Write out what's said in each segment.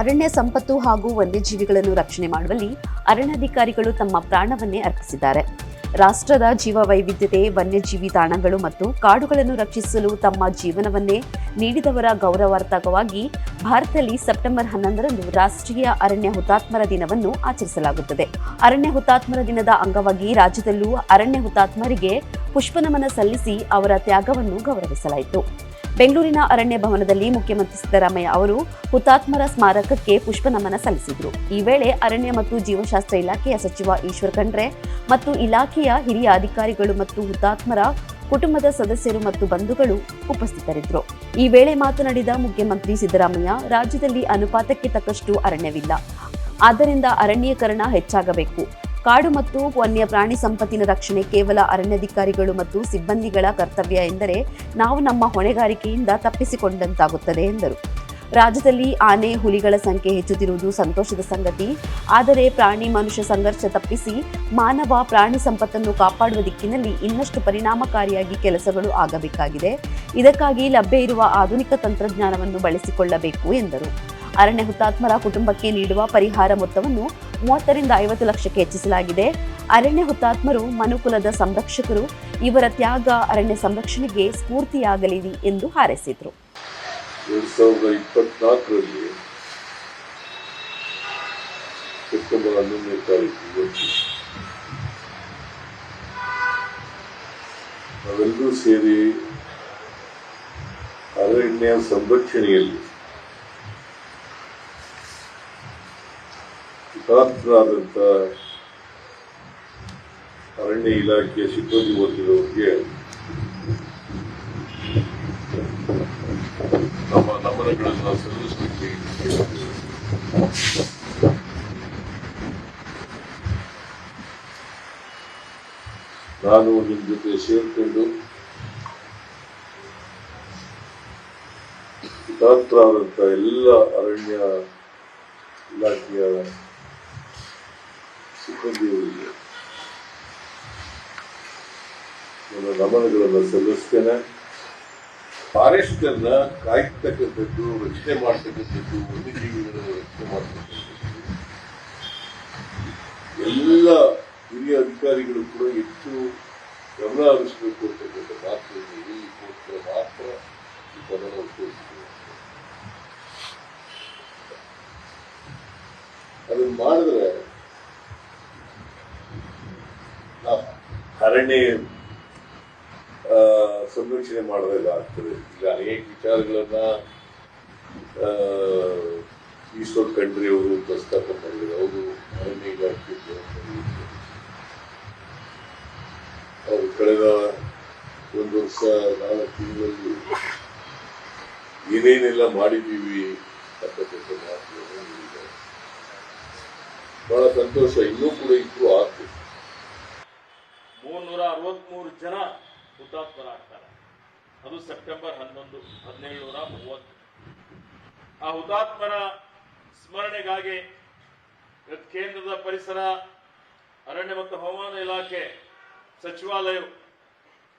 ಅರಣ್ಯ ಸಂಪತ್ತು ಹಾಗೂ ವನ್ಯಜೀವಿಗಳನ್ನು ರಕ್ಷಣೆ ಮಾಡುವಲ್ಲಿ ಅರಣ್ಯಾಧಿಕಾರಿಗಳು ತಮ್ಮ ಪ್ರಾಣವನ್ನೇ ಅರ್ಪಿಸಿದ್ದಾರೆ. ರಾಷ್ಟ್ರದ ಜೀವ ವೈವಿಧ್ಯತೆ ವನ್ಯಜೀವಿ ತಾಣಗಳು ಮತ್ತು ಕಾಡುಗಳನ್ನು ರಕ್ಷಿಸಲು ತಮ್ಮ ಜೀವನವನ್ನೇ ನೀಡಿದವರ ಗೌರವಾರ್ಥಕವಾಗಿ ಭಾರತದಲ್ಲಿ ಸೆಪ್ಟೆಂಬರ್ ಹನ್ನೊಂದರಂದು ರಾಷ್ಟ್ರೀಯ ಅರಣ್ಯ ಹುತಾತ್ಮರ ದಿನವನ್ನು ಆಚರಿಸಲಾಗುತ್ತದೆ. ಅರಣ್ಯ ಹುತಾತ್ಮರ ದಿನದ ಅಂಗವಾಗಿ ರಾಜ್ಯದಲ್ಲೂ ಅರಣ್ಯ ಹುತಾತ್ಮರಿಗೆ ಪುಷ್ಪನಮನ ಸಲ್ಲಿಸಿ ಅವರ ತ್ಯಾಗವನ್ನು ಗೌರವಿಸಲಾಯಿತು. ಬೆಂಗಳೂರಿನ ಅರಣ್ಯ ಭವನದಲ್ಲಿ ಮುಖ್ಯಮಂತ್ರಿ ಸಿದ್ದರಾಮಯ್ಯ ಅವರು ಹುತಾತ್ಮರ ಸ್ಮಾರಕಕ್ಕೆ ಪುಷ್ಪ ನಮನ ಸಲ್ಲಿಸಿದರು. ಈ ವೇಳೆ ಅರಣ್ಯ ಮತ್ತು ಜೀವಶಾಸ್ತ್ರ ಇಲಾಖೆಯ ಸಚಿವ ಈಶ್ವರ್ ಖಂಡ್ರೆ ಮತ್ತು ಇಲಾಖೆಯ ಹಿರಿಯ ಅಧಿಕಾರಿಗಳು ಮತ್ತು ಹುತಾತ್ಮರ ಕುಟುಂಬದ ಸದಸ್ಯರು ಮತ್ತು ಬಂಧುಗಳು ಉಪಸ್ಥಿತರಿದ್ದರು ಈ ವೇಳೆ ಮಾತನಾಡಿದ ಮುಖ್ಯಮಂತ್ರಿ ಸಿದ್ದರಾಮಯ್ಯ, ರಾಜ್ಯದಲ್ಲಿ ಅನುಪಾತಕ್ಕೆ ತಕ್ಕಷ್ಟು ಅರಣ್ಯವಿಲ್ಲ. ಆದ್ದರಿಂದ ಅರಣ್ಯೀಕರಣ ಹೆಚ್ಚಾಗಬೇಕು. ಕಾಡು ಮತ್ತು ವನ್ಯ ಪ್ರಾಣಿ ಸಂಪತ್ತಿನ ರಕ್ಷಣೆ ಕೇವಲ ಅರಣ್ಯಾಧಿಕಾರಿಗಳು ಮತ್ತು ಸಿಬ್ಬಂದಿಗಳ ಕರ್ತವ್ಯ ಎಂದರೆ ನಾವು ನಮ್ಮ ಹೊಣೆಗಾರಿಕೆಯಿಂದ ತಪ್ಪಿಸಿಕೊಂಡಂತಾಗುತ್ತದೆ ಎಂದರು. ರಾಜ್ಯದಲ್ಲಿ ಆನೆ, ಹುಲಿಗಳ ಸಂಖ್ಯೆ ಹೆಚ್ಚುತ್ತಿರುವುದು ಸಂತೋಷದ ಸಂಗತಿ. ಆದರೆ ಪ್ರಾಣಿ ಮನುಷ್ಯ ಸಂಘರ್ಷ ತಪ್ಪಿಸಿ ಮಾನವ ಪ್ರಾಣಿ ಸಂಪತ್ತನ್ನು ಕಾಪಾಡುವ ದಿಕ್ಕಿನಲ್ಲಿ ಇನ್ನಷ್ಟು ಪರಿಣಾಮಕಾರಿಯಾಗಿ ಕೆಲಸಗಳು ಆಗಬೇಕಾಗಿದೆ. ಇದಕ್ಕಾಗಿ ಲಭ್ಯ ಇರುವ ಆಧುನಿಕ ತಂತ್ರಜ್ಞಾನವನ್ನು ಬಳಸಿಕೊಳ್ಳಬೇಕು ಎಂದರು. ಅರಣ್ಯ ಹುತಾತ್ಮರ ಕುಟುಂಬಕ್ಕೆ ನೀಡುವ ಪರಿಹಾರ ಮೊತ್ತವನ್ನು ಮೂವತ್ತರಿಂದ ಐವತ್ತು ಲಕ್ಷಕ್ಕೆ ಹೆಚ್ಚಿಸಲಾಗಿದೆ. ಅರಣ್ಯ ಹುತಾತ್ಮರು, ಮನುಕುಲದ ಸಂರಕ್ಷಕರು, ಇವರ ತ್ಯಾಗ ಅರಣ್ಯ ಸಂರಕ್ಷಣೆಗೆ ಸ್ಫೂರ್ತಿಯಾಗಲಿ ಎಂದು ಹಾರೈಸಿದರು. ಸೇರಿ ಅರಣ್ಯ ಸಂರಕ್ಷಣೆಯಲ್ಲಿ ಹುತಾತ್ಮರಾದಂಥ ಅರಣ್ಯ ಇಲಾಖೆಯ ಸಿಬ್ಬಂದಿ ವರ್ಗದವರಿಗೆ ನಮ್ಮ ನಮನಗಳನ್ನು ಸಲ್ಲಿಸಲಿಕ್ಕೆ ನಾನು ನಿಮ್ಮ ಜೊತೆ ಸೇರಿಕೊಂಡು ಹುತಾತ್ಮರಾದಂಥ ಎಲ್ಲ ಅರಣ್ಯ ಇಲಾಖೆಯ ಸಿಬ್ಬಂದಿಯವರಿಗೆ ನನ್ನ ನಮನಗಳನ್ನು ಸಲ್ಲಿಸ್ತೇನೆ. ಫಾರೆಸ್ಟ್ ಅನ್ನ ಕಾಯ್ತಕ್ಕಂಥದ್ದು ರಕ್ಷಣೆ ಮಾಡ್ತಕ್ಕಂಥದ್ದು ವನ್ಯಜೀವಿಗಳನ್ನು ರಚನೆ ಮಾಡ್ತಕ್ಕಂಥದ್ದು. ಎಲ್ಲ ಹಿರಿಯ ಅಧಿಕಾರಿಗಳು ಕೂಡ ಹೆಚ್ಚು ಗಮನ ಹರಿಸಬೇಕು ಅಂತಕ್ಕಂಥ ಮಾತುಗಳನ್ನು ಹೇಳಿಕೋಸ್ಕರ ಮಾತ್ರ ಈ ಪದನ ಉಪಯೋಗಿಸಿದೆ ಅದನ್ನು ಮಾಡಿದ್ರೆ ನಾವು ಅರಣ್ಯ ಸಂರಕ್ಷಣೆ ಮಾಡೋದಿಲ್ಲ ಆಗ್ತದೆ. ಈಗ ಅನೇಕ ವಿಚಾರಗಳನ್ನ ಈಶ್ವರ್ ಖಂಡ್ರಿ ಅವರು ಪ್ರಸ್ತಾಪ ಮಾಡಿದ್ರು. ಅವರು ಅರಣ್ಯ ಇಲಾಖೆ ಅವರು ಕಳೆದ ಒಂದು ವರ್ಷ, ನಾಲ್ಕು ತಿಂಗಳಲ್ಲಿ ಏನೇನೆಲ್ಲ ಮಾಡಿದ್ದೀವಿ ಅಂತಕ್ಕಂಥ ಬಹಳ ಸಂತೋಷ. ಇನ್ನೂ ಕೂಡ ಇತ್ತು ಆಗ್ತದೆ. ಅರವತ್ಮೂರು ಜನ ಹುತಾತ್ಮರಾಗ್ತಾರೆ. ಅದು ಸೆಪ್ಟೆಂಬರ್ ಹನ್ನೊಂದು, ಹದಿನೇಳುನೂರ ಮೂವತ್ತು. ಆ ಹುತಾತ್ಮರ ಸ್ಮರಣೆಗಾಗಿ ಕೇಂದ್ರದ ಪರಿಸರ, ಅರಣ್ಯ ಮತ್ತು ಹವಾಮಾನ ಇಲಾಖೆ ಸಚಿವಾಲಯ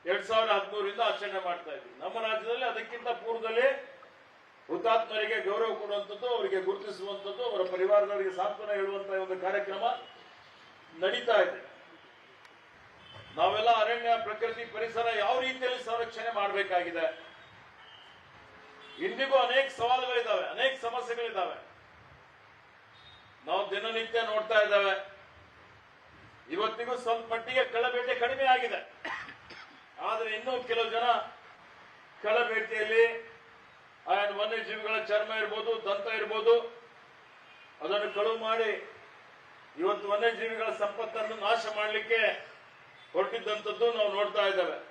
ಎರಡ್ ಸಾವಿರದ ಹದಿಮೂರರಿಂದ ಆಚರಣೆ ಮಾಡ್ತಾ ಇದ್ವಿ. ನಮ್ಮ ರಾಜ್ಯದಲ್ಲಿ ಅದಕ್ಕಿಂತ ಪೂರ್ವದಲ್ಲಿ ಹುತಾತ್ಮರಿಗೆ ಗೌರವ ಕೊಡುವಂಥದ್ದು, ಅವರಿಗೆ ಗುರುತಿಸುವಂಥದ್ದು, ಅವರ ಪರಿವಾರದವರಿಗೆ ಸಾಂತ್ವನ ಹೇಳುವಂತಹ ಒಂದು ಕಾರ್ಯಕ್ರಮ ನಡೀತಾ ಇದೆ. ನಾವೆಲ್ಲ ಅರಣ್ಯ, ಪ್ರಕೃತಿ, ಪರಿಸರ ಯಾವ ರೀತಿಯಲ್ಲಿ ಸಂರಕ್ಷಣೆ ಮಾಡಬೇಕಾಗಿದೆ? ಇಂದಿಗೂ ಅನೇಕ ಸವಾಲುಗಳಿದ್ದಾವೆ, ಅನೇಕ ಸಮಸ್ಯೆಗಳಿದ್ದಾವೆ. ನಾವು ದಿನನಿತ್ಯ ನೋಡ್ತಾ ಇದ್ದೇವೆ. ಇವತ್ತಿಗೂ ಸ್ವಲ್ಪ ಮಟ್ಟಿಗೆ ಕಳ್ಳಬೇಟೆ ಕಡಿಮೆ ಆಗಿದೆ. ಆದರೆ ಇನ್ನೂ ಕೆಲವು ಜನ ಕಳ್ಳಬೇಟೆಯಲ್ಲಿ ಆಯಾ ವನ್ಯಜೀವಿಗಳ ಚರ್ಮ ಇರ್ಬೋದು, ದಂತ ಇರ್ಬೋದು, ಅದನ್ನು ಕಳುವು ಮಾಡಿ ಇವತ್ತು ವನ್ಯಜೀವಿಗಳ ಸಂಪತ್ತನ್ನು ನಾಶ ಮಾಡಲಿಕ್ಕೆ ಹೊರಟಿದ್ದಂಥದ್ದು ನಾವು ನೋಡ್ತಾ ಇದ್ದೇವೆ.